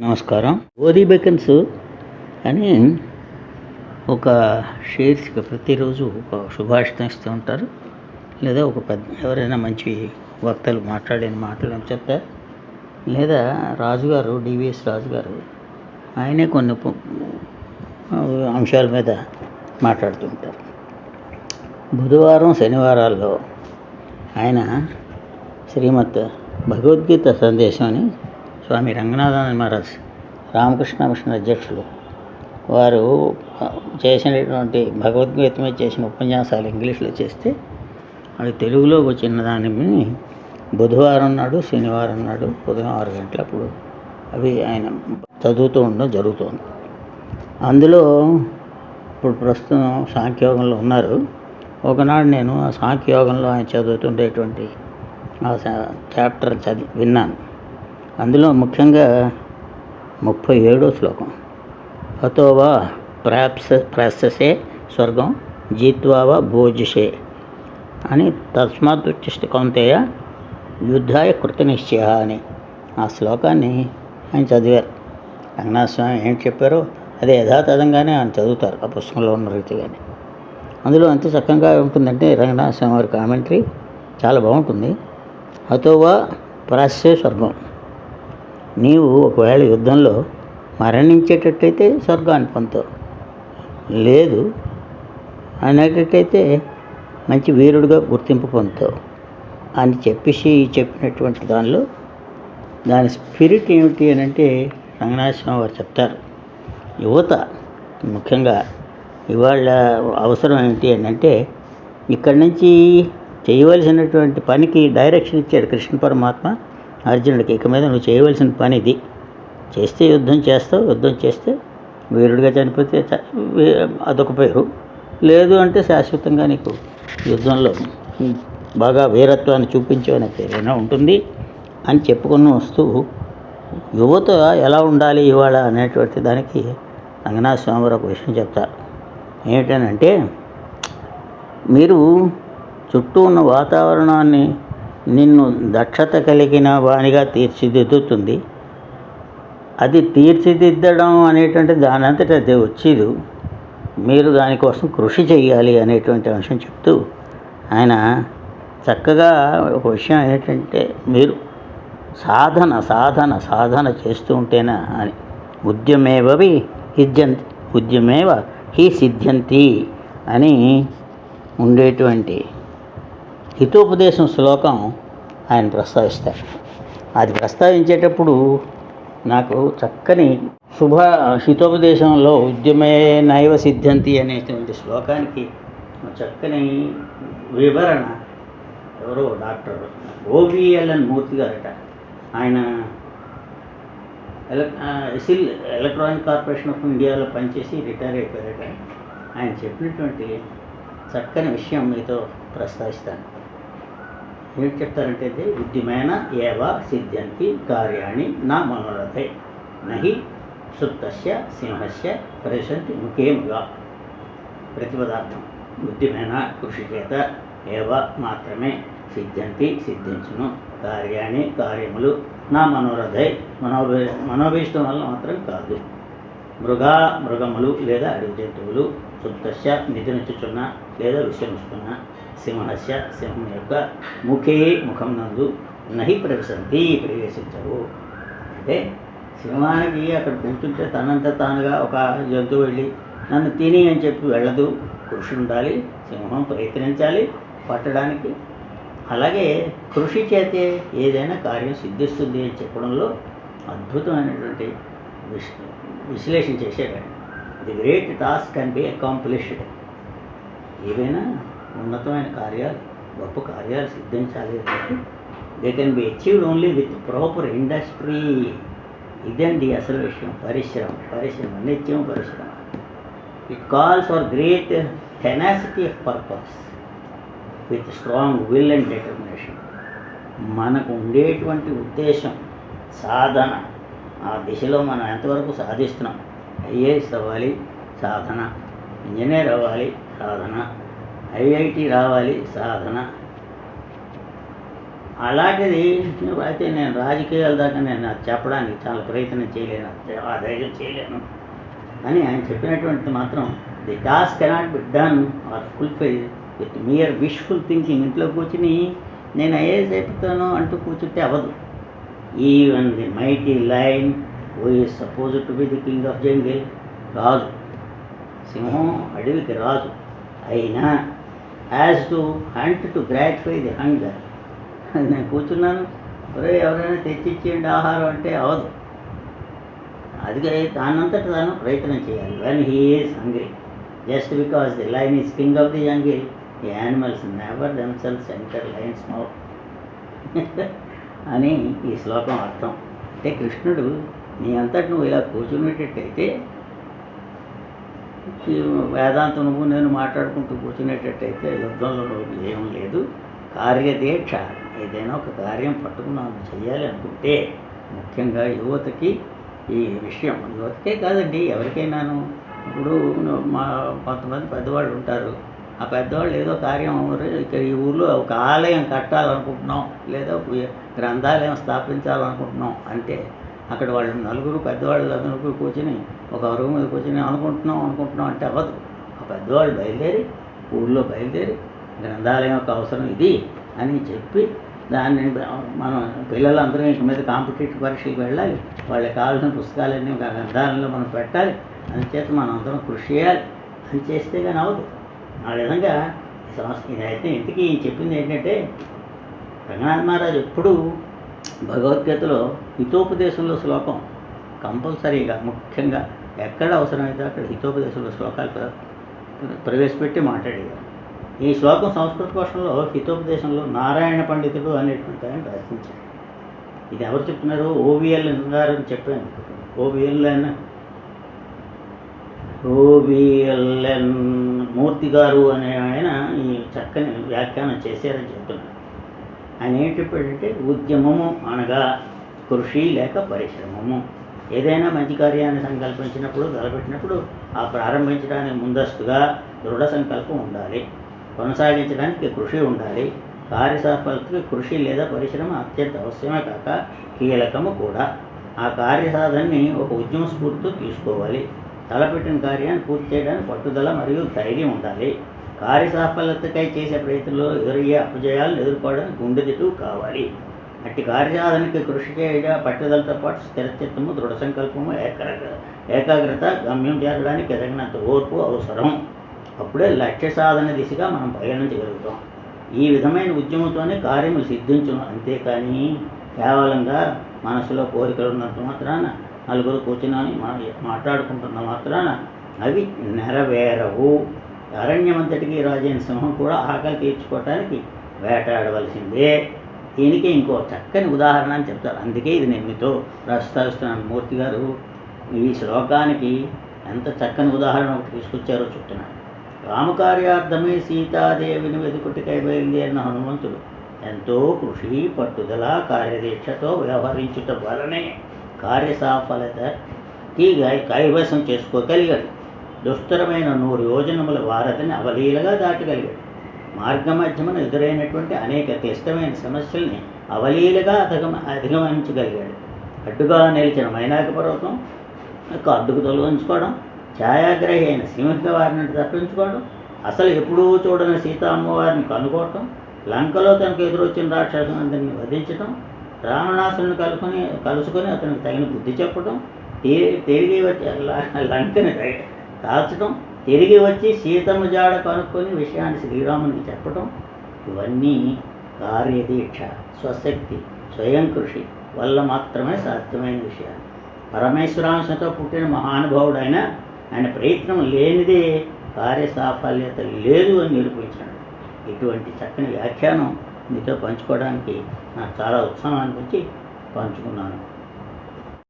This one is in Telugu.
నమస్కారం. ఓదీ బెకన్స్ అని ఒక శీర్షిక ప్రతిరోజు ఒక సుభాషితం ఇస్తూ ఉంటారు. లేదా ఒక పెద్ద ఎవరైనా మంచి వక్తలు మాట్లాడిన మాటలు చెప్తారు లేదా రాజుగారు డివిఎస్ రాజుగారు ఆయనే కొన్ని అంశాల మీద మాట్లాడుతూ ఉంటారు. బుధవారం శనివారాల్లో ఆయన శ్రీమద్ భగవద్గీత సందేశం అని స్వామి రంగనాథన్ మహారాజ్ రామకృష్ణ మిషన్ అధ్యక్షులు. వారు చేసినటువంటి భగవద్గీత మీద చేసిన ఉపన్యాసాలు ఇంగ్లీష్లో చేస్తే అవి తెలుగులో వచ్చిన దాన్ని బుధవారం నాడు శనివారం నాడు ఉదయం ఆరు గంటలప్పుడు అవి ఆయన చదువుతూ ఉండడం జరుగుతుంది. అందులో ఇప్పుడు ప్రస్తుతం సాంఖ్యయోగంలో ఉన్నారు. ఒకనాడు నేను ఆ సాంఖ్యయోగంలో ఆయన చదువుతుండేటువంటి ఆ చాప్టర్ చదివి విన్నాను. అందులో ముఖ్యంగా ముప్పై ఏడో శ్లోకం. హతోవా ప్రాప్స ప్రాససే స్వర్గం జీత్వావా భోజసే అని తస్మాత్ కౌంతేయ యుద్ధాయ కృతనిశ్చయ అని ఆ శ్లోకాన్ని ఆయన చదివారు. రంగనాథ స్వామి ఏం చెప్పారో అదే యథాతథంగానే ఆయన చదువుతారు ఆ పుస్తకంలో ఉన్న రీతిగానే. అందులో అంత చక్కగా ఉంటుందంటే రంగనాథ స్వామి వారి కామెంటరీ చాలా బాగుంటుంది. అతోవా ప్రాసే స్వర్గం. నీవు ఒకవేళ యుద్ధంలో మరణించేటట్టయితే స్వర్గాన్ని పొందుతావు. లేదు అనేటట్టయితే మంచి వీరుడిగా గుర్తింపు పొందుతావు అని చెప్పేసి చెప్పినటువంటి దానిలో దాని స్పిరిట్ ఏమిటి అని అంటే రంగనాథస్వామి వారు చెప్తారు. యువత ముఖ్యంగా ఇవాళ అవసరం ఏంటి అని అంటే ఇక్కడి నుంచి చేయవలసినటువంటి పనికి డైరెక్షన్ ఇచ్చాడు కృష్ణ పరమాత్మ. అర్జునుడికి ఇక మీద నువ్వు చేయవలసిన పని ఇది. చేస్తే యుద్ధం చేస్తావు యుద్ధం చేస్తే వీరుడిగా చనిపోతే అదొక పేరు. లేదు అంటే శాశ్వతంగా నీకు యుద్ధంలో బాగా వీరత్వాన్ని చూపించవనే పేరైనా ఉంటుంది? అని చెప్పుకున్న వస్తూ యువత ఎలా ఉండాలి ఇవాళ అనేటువంటి దానికి రంగనాథ స్వామివారు ఒక విషయం చెప్తారు ఏమిటనంటే మీరు చుట్టూ ఉన్న వాతావరణాన్ని నిన్ను దక్షత కలిగిన వానిగా తీర్చిదిద్దుతుంది. అది తీర్చిదిద్దడం అనేటువంటి దాని అంతటా అది వచ్చేది. మీరు దానికోసం కృషి చేయాలి అనేటువంటి అంశం చెప్తూ ఆయన చక్కగా ఒక విషయం ఏంటంటే మీరు సాధన సాధన సాధన చేస్తూ ఉంటేనా అని. ఉద్యమేవవి హిద్యంతి ఉద్యమేవ హి సిద్ధ్యంతి అని ఉండేటువంటి హితోపదేశం శ్లోకం ఆయన ప్రస్తావిస్తారు అది ప్రస్తావించేటప్పుడు నాకు చక్కని శుభ హితోపదేశంలో ఉద్యమే నైవ సిద్ధంతి అనేటువంటి శ్లోకానికి చక్కని వివరణ ఎవరో డాక్టర్ ఓవిఎల్ఎన్ మూర్తి గారట. ఆయన సిల్ ఎలక్ట్రానిక్ కార్పొరేషన్ ఆఫ్ ఇండియాలో పనిచేసి రిటైర్ అయిపోయారట. ఆయన చెప్పినటువంటి చక్కని విషయం మీతో ప్రస్తావిస్తాను. ఏం చెప్తారంటే ఇది బుద్ధిమైన ఏవ సిద్ధ్యంతి కార్యాణి నా మనోరథే. నహి సుప్తస్య సింహస్య ప్రశంతి ముఖేముగా ప్రతిపదార్థం బుద్ధిమైన కృషి చేత ఏవ మాత్రమే సిద్ధ్యంతి సిద్ధించును. కార్యాన్ని కార్యములు నా మనోరథై. మనోభీ మనోభీష్టం వల్ల మాత్రం కాదు. మృగా మృగములు లేదా అడవి జంతువులు సుప్తస్య నిద్రించుచున్న లేదా విశ్రమిస్తున్న సింహస్య సింహం యొక్క ముఖే ముఖం నందు నహి ప్రవేశంతి ప్రవేశించవు అంటే సింహానికి అక్కడ కూర్చుంటే తనంత తానుగా ఒక జంతువు వెళ్ళి నన్ను తిని అని చెప్పి వెళ్ళదు. కృషి ఉండాలి సింహం ప్రయత్నించాలి పట్టడానికి. అలాగే కృషి చేతే ఏదైనా కార్యం సిద్ధిస్తుంది అని చెప్పడంలో అద్భుతమైనటువంటి విశ్లేషణ చేసేటండి the great task can be accomplished. ఏవైనా ఉన్నతమైన కార్యాలు గొప్ప కార్యాలు సిద్ధించాలి అంటే they can be achieved only with proper industry ఇదండి అసలు విషయం. పరిశ్రమ. పరిశ్రమ. నిత్యం పరిశ్రమ. It calls for great tenacity of purpose with strong will and determination మనకు ఉండేటువంటి ఉద్దేశం సాధన. ఆ దిశలో మనం ఎంతవరకు సాధిస్తున్నాం? ఐఏఎస్ అవ్వాలి సాధన. ఇంజనీర్ అవ్వాలి సాధన. ఐఐటి రావాలి సాధన. అలాంటిది అయితే నేను రాజకీయాల దాకా నేను చెప్పడానికి చాలా ప్రయత్నం చేయలేను. ఆ ధైర్యం చేయలేను. అని ఆయన చెప్పినటువంటిది మాత్రం the task cannot be done or fulfil with mere wishful thinking ఇంట్లో కూర్చుని నేను ఐఏఎస్ అయిపోతాను అంటూ కూర్చుంటే అవ్వదు. Even the mighty lion oh is supposed to be the king of jungle రాజు. సింహం అడవికి రాజు. అయినా has to hunt to gratify the hunger నేను కూర్చున్నాను. ఒరే ఎవరైనా తెచ్చిచ్చేయండి ఆహారం అంటే అవదు. అది దానంతట తాను ప్రయత్నం చేయాలి. When he is hungry just because the lion is king of the jungle the animals never themselves enter lion's mouth అని ఈ శ్లోకం అర్థం. అంటే కృష్ణుడు నీ అంతటి నువ్వు ఇలా కూర్చునేటట్టయితే వేదాంత నువ్వు నేను మాట్లాడుకుంటూ కూర్చునేటట్టయితే యుద్ధంలో ఏం లేదు. కార్యదీక్ష. ఏదైనా ఒక కార్యం పట్టుకున్నాను చేయాలి అనుకుంటే ముఖ్యంగా యువతకి ఈ విషయం. యువతకే కాదండి ఎవరికైనాను. ఇప్పుడు మా కొంతమంది పెద్దవాళ్ళు ఉంటారు. ఆ పెద్దవాళ్ళు ఏదో కార్యం ఇక్కడ ఈ ఊర్లో ఒక ఆలయం కట్టాలనుకుంటున్నాం లేదా గ్రంథాలయం స్థాపించాలనుకుంటున్నాం అంటే అక్కడ వాళ్ళు నలుగురు పెద్దవాళ్ళు నలుగురు కూర్చొని ఒక అరుగు మీద కూర్చొని అనుకుంటున్నాం అనుకుంటున్నాం అంటే అవ్వదు. ఆ పెద్దవాళ్ళు బయలుదేరి ఊళ్ళో బయలుదేరి గ్రంథాలయం యొక్క అవసరం ఇది అని చెప్పి దాన్ని మనం పిల్లలందరూ ఇంక మీద కాంపిటేటివ్ పరీక్షలకు వెళ్ళాలి. వాళ్ళకి కావాల్సిన పుస్తకాలన్నీ ఒక గ్రంథాలయంలో మనం పెట్టాలి. అందుచేత మనం అందరం కృషి చేయాలి. అని చేస్తే కానీ అవ్వదు. ఆ విధంగా ఈ సంస్థ అయితే ఇంటికి చెప్పింది ఏంటంటే రంగనాథ్ మహారాజు ఎప్పుడూ భగవద్గీతలో హితోపదేశంలో శ్లోకం కంపల్సరీగా ముఖ్యంగా ఎక్కడ అవసరమైతే అక్కడ హితోపదేశంలో శ్లోకాలు ప్ర- ప్రవేశపెట్టి మాట్లాడేవారు. ఈ శ్లోకం సంస్కృత భాషలో హితోపదేశంలో నారాయణ పండితుడు అనేటువంటి ఆయన రచించారు ఇది ఎవరు చెప్తున్నారు? ఓవిఎల్ గారు అని చెప్పాను. ఓవిఎల్ అని ఓవిఎల్ఎన్ మూర్తి గారు అనే ఆయన ఈ చక్కని వ్యాఖ్యానం చేశారని చెప్తున్నారు. ఆయన ఉద్యమము అనగా కృషి లేక పరిశ్రమము. ఏదైనా మంచి కార్యాన్ని సంకల్పించినప్పుడు తలపెట్టినప్పుడు ఆ ప్రారంభించడానికి ముందస్తుగా దృఢ సంకల్పం ఉండాలి. కొనసాగించడానికి కృషి ఉండాలి. కార్యసాఫలతకి కృషి లేదా పరిశ్రమ అత్యంత అవసరమే కాక కీలకము కూడా. ఆ కార్యసాధనని ఒక ఉద్యమ స్ఫూర్తితో తీసుకోవాలి. తలపెట్టిన కార్యాన్ని పూర్తి చేయడానికి పట్టుదల మరియు ధైర్యం ఉండాలి. కార్యసాఫల్యతకై చేసే ప్రయత్నంలో ఎదురయ్యే అపజయాలను ఎదుర్కోవడానికి గుండెదిటు కావాలి. అట్టి కార్యసాధనకి కృషి చేయడం పట్టుదలతో పాటు స్థిరచిత్తము దృఢ సంకల్పము ఏకాగ్ర ఏకాగ్రత గమ్యం చేరడానికి ఎదగినంత ఓర్పు అవసరం. అప్పుడే లక్ష్య సాధన దిశగా మనం పయనించగలుగుతాం ఈ విధమైన ఉద్యమంతోనే కార్యములు సిద్ధించను. అంతేకాని కేవలంగా మనసులో కోరికలు ఉన్నంత మాత్రాన నలుగురు కూర్చుని మనం మాట్లాడుకుంటున్న మాత్రాన అవి నెరవేరవు. అరణ్యమంతటికి రాజైన సింహం కూడా ఆకలి తీర్చుకోవటానికి వేటాడవలసిందే. దీనికి ఇంకో చక్కని ఉదాహరణ అని చెప్తారు. అందుకే ఇది నేను మీతో ప్రస్తావిస్తున్నాను. మూర్తి గారు ఈ శ్లోకానికి ఎంత చక్కని ఉదాహరణ ఒకటి తీసుకొచ్చారో చెప్తున్నాను రామకార్యార్థమే సీతాదేవిని వెతుకుటికై బయలుదేరిన హనుమంతుడు. ఎంతో కృషి పట్టుదల కార్యదీక్షతో వ్యవహరించుట వలనే కార్యసాఫలత గై- కైవసం చేసుకోగలిగాడు. దుస్తరమైన నూరు యోజనముల వారధిని అవలీలగా దాటగలిగాడు. మార్గమధ్యమున ఎదురైనటువంటి అనేక క్లిష్టమైన సమస్యల్ని అవలీలగా అధిగమ అధిగమించగలిగాడు. అడ్డుగా నిలిచిన మైనాక పర్వతం యొక్క అడ్డుకు తొలగించుకోవడం ఛాయాగ్రహి అయిన సింహిక వారిని తప్పించుకోవడం అసలు ఎప్పుడూ చూడని సీతామ్మవారిని కనుగొనటం లంకలో తనకు ఎదురొచ్చిన రాక్షసులందరినీ వధించటం రావణాసుని కలుసుకొని కలుసుకొని అతనికి తగిన బుద్ధి చెప్పడం తి- తిరిగి వచ్చే లంకని ర- కాల్చడం తిరిగి వచ్చి సీతమ్మ జాడ కనుక్కొని విషయాన్ని శ్రీరామునికి చెప్పటం ఇవన్నీ కార్యదీక్ష స్వశక్తి స్వయం కృషి వల్ల మాత్రమే సాధ్యమైన విషయాలు. పరమేశ్వరాంశతో పుట్టిన మహానుభావుడైన ఆయన ప్రయత్నం లేనిదే కార్యసాఫల్యత లేదు అని నిరూపించాడు. ఇటువంటి చక్కని వ్యాఖ్యానం మీతో పంచుకోవడానికి నాకు చాలా ఉత్సాహం అనిపించి పంచుకున్నాను.